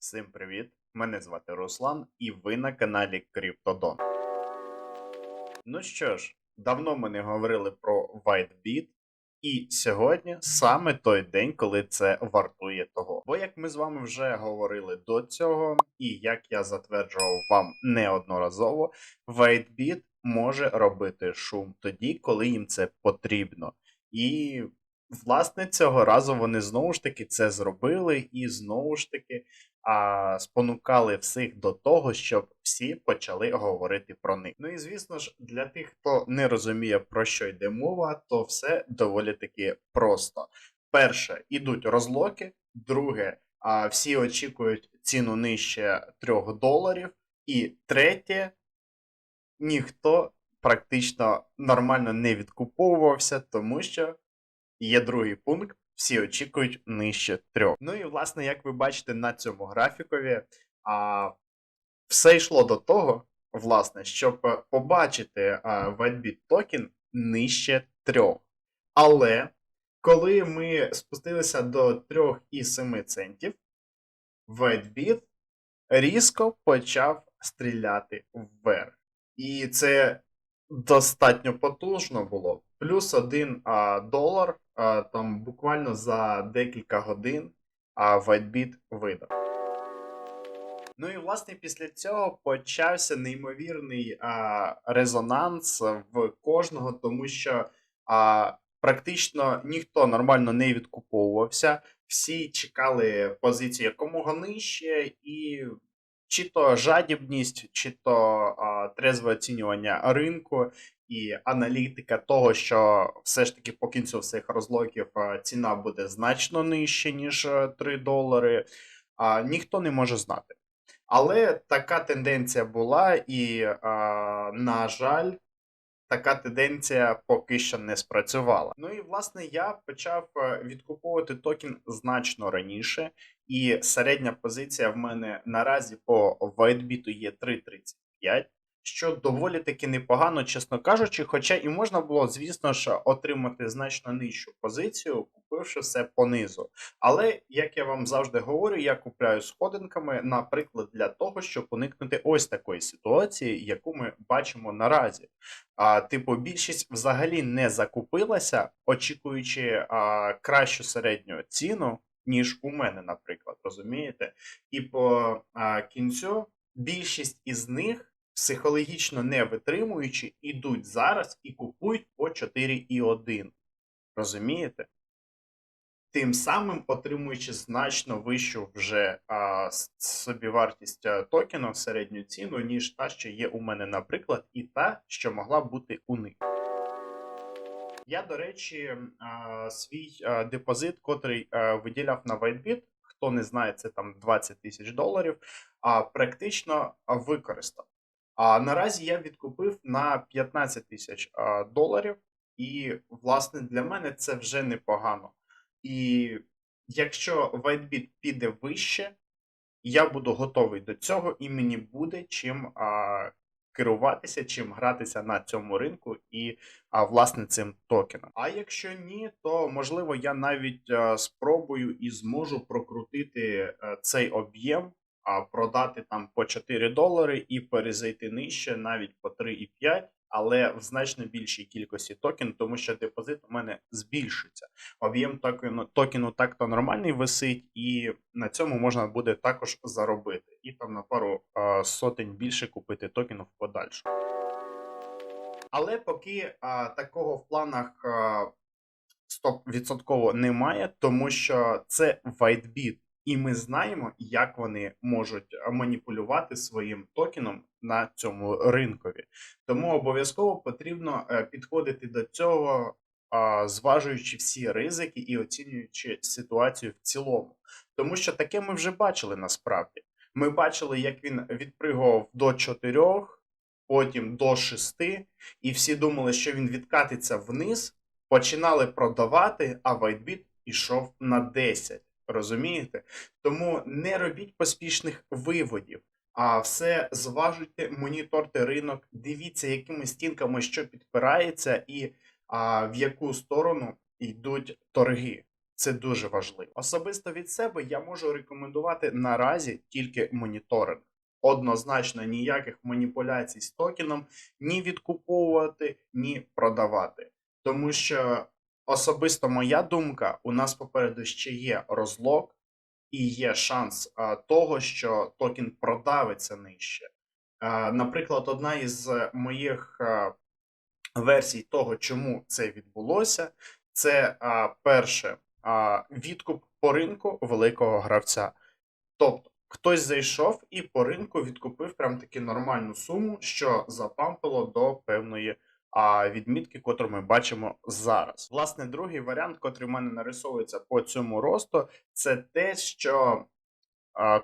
Всім привіт! Мене звати Руслан, і ви на каналі Криптодон. Ну що ж, давно ми не говорили про WhiteBit, і сьогодні саме той день, коли це вартує того. Бо як ми з вами вже говорили до цього, і як я затверджував вам неодноразово, WhiteBit може робити шум тоді, коли їм це потрібно. І Власне, цього разу вони знову ж таки це зробили і знову ж таки а, спонукали всіх до того, щоб всі почали говорити про них. Ну і звісно ж, для тих, хто не розуміє про що йде мова, то все доволі таки просто. Перше, ідуть розлоки, друге, а, всі очікують ціну нижче 3 доларів, і третє, ніхто практично нормально не відкуповувався, тому що Є другий пункт. Всі очікують нижче трьох. Ну і власне, як ви бачите на цьому графікові, а, все йшло до того, власне, щоб побачити WhiteBit токен нижче трьох. Але коли ми спустилися до 3,7 центів, WhiteBit різко почав стріляти вверх. І це достатньо потужно було. Плюс один а, долар а, там буквально за декілька годин а, WhiteBit видав. Ну і власне після цього почався неймовірний а, резонанс в кожного, тому що а, практично ніхто нормально не відкуповувався, всі чекали позицію якомога нижче, і чи то жадібність, чи то а, трезве оцінювання ринку і аналітика того, що все ж таки по кінцю всіх розлоків ціна буде значно нижче, ніж е, 3 долари, а, ніхто не може знати. Але така тенденція була, і, а, на жаль, така тенденція поки що не спрацювала. Ну і власне я почав е, відкуповувати токен значно раніше, і середня позиція в мене наразі по WhiteBit є 3.35, що доволі таки непогано, чесно кажучи. Хоча і можна було, звісно ж, отримати значно нижчу позицію, купивши все понизу. Але як я вам завжди говорю, я купляю сходинками, наприклад, для того, щоб уникнути ось такої ситуації, яку ми бачимо наразі. А, типу, більшість взагалі не закупилася, очікуючи а, кращу середню ціну, ніж у мене, наприклад, розумієте? І по а, кінцю більшість із них, психологічно не витримуючи, ідуть зараз і купують по 4,1. Розумієте? Тим самим отримуючи значно вищу вже а, собівартість а, токену, середню ціну, ніж та, що є у мене, наприклад, і та, що могла бути у них. Я, до речі, а, свій а, депозит, котрий а, виділяв на WhiteBit, хто не знає, це там 20 тисяч доларів, а, практично використав. А наразі я відкупив на 15 тисяч доларів, і, власне, для мене це вже непогано. І якщо WhiteBit піде вище, я буду готовий до цього, і мені буде чим а, керуватися, чим гратися на цьому ринку і а, власне цим токеном. А якщо ні, то можливо я навіть а, спробую і зможу прокрутити а, цей об'єм, продати там по 4 долари і перезайти нижче навіть по 3,5, але в значно більшій кількості токен, тому що депозит у мене збільшиться. Об'єм токену, токену так-то нормальний висить, і на цьому можна буде також заробити. І там на пару а, сотень більше купити токену в подальшому. Але поки а, такого в планах а, 100% немає, тому що це WhiteBit, і ми знаємо, як вони можуть маніпулювати своїм токеном на цьому ринкові. Тому обов'язково потрібно е, підходити до цього, зважуючи всі ризики і оцінюючи ситуацію в цілому. Тому що таке ми вже бачили насправді. Ми бачили, як він відпригував до 4, потім до 6, і всі думали, що він відкатиться вниз, починали продавати, а WhiteBit ішов на 10. Розумієте? Тому не робіть поспішних виводів, а все зважуйте, моніторте ринок, дивіться, якими стінками що підпирається, і а, в яку сторону йдуть торги. Це дуже важливо. Особисто від себе я можу рекомендувати наразі тільки моніторинг. Однозначно ніяких маніпуляцій з токеном ні відкуповувати, ні продавати. Тому що особисто моя думка, у нас попереду ще є розлог, і є шанс а, того, що токен продавиться нижче. А, наприклад, одна із е, моїх а, версій того, чому це відбулося, це а, перше а, відкуп по ринку великого гравця. Тобто, хтось зайшов і по ринку відкупив прям таки нормальну суму, що запампило до певної а, відмітки, котру ми бачимо зараз. Власне, другий варіант, котрий в мене нарисовується по цьому росту, це те, що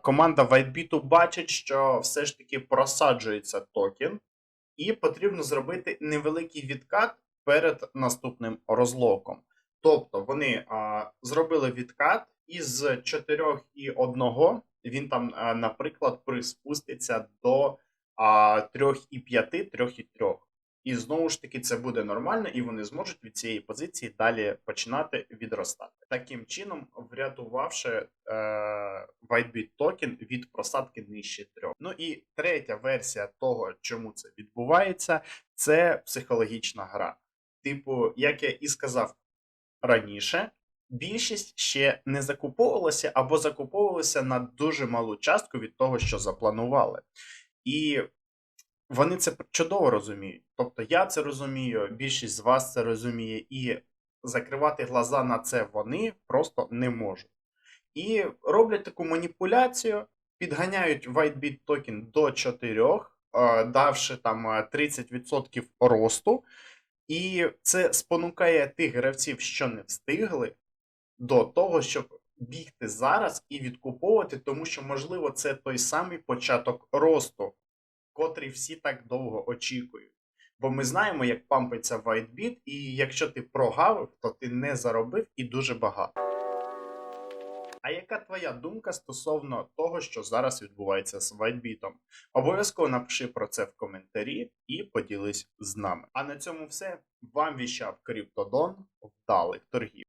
команда WhiteBit бачить, що все ж таки просаджується токен, і потрібно зробити невеликий відкат перед наступним розлоком. Тобто вони а, зробили відкат із 4,1 він там, а, наприклад, приспуститься до а, 3,5, 3,3. І знову ж таки це буде нормально, і вони зможуть від цієї позиції далі починати відростати. Таким чином, врятувавши е, WhiteBit токен від просадки нижче 3. Ну і третя версія того, чому це відбувається, це психологічна гра. Типу, як я і сказав раніше, більшість ще не закуповувалася або закуповувалася на дуже малу частку від того, що запланували. І вони це чудово розуміють. Тобто я це розумію, більшість з вас це розуміє, і закривати глаза на це вони просто не можуть. І роблять таку маніпуляцію, підганяють WhiteBit токен до 4, е, давши там е, 30% росту. І це спонукає тих гравців, що не встигли, до того, щоб бігти зараз і відкуповувати, тому що, можливо, це той самий початок росту, котрий всі так довго очікують. Бо ми знаємо, як пампиться WhiteBit, і якщо ти прогавив, то ти не заробив і дуже багато. А яка твоя думка стосовно того, що зараз відбувається з WhiteBit? Обов'язково напиши про це в коментарі і поділись з нами. А на цьому все. Вам віщав Криптодон. Вдалих торгів.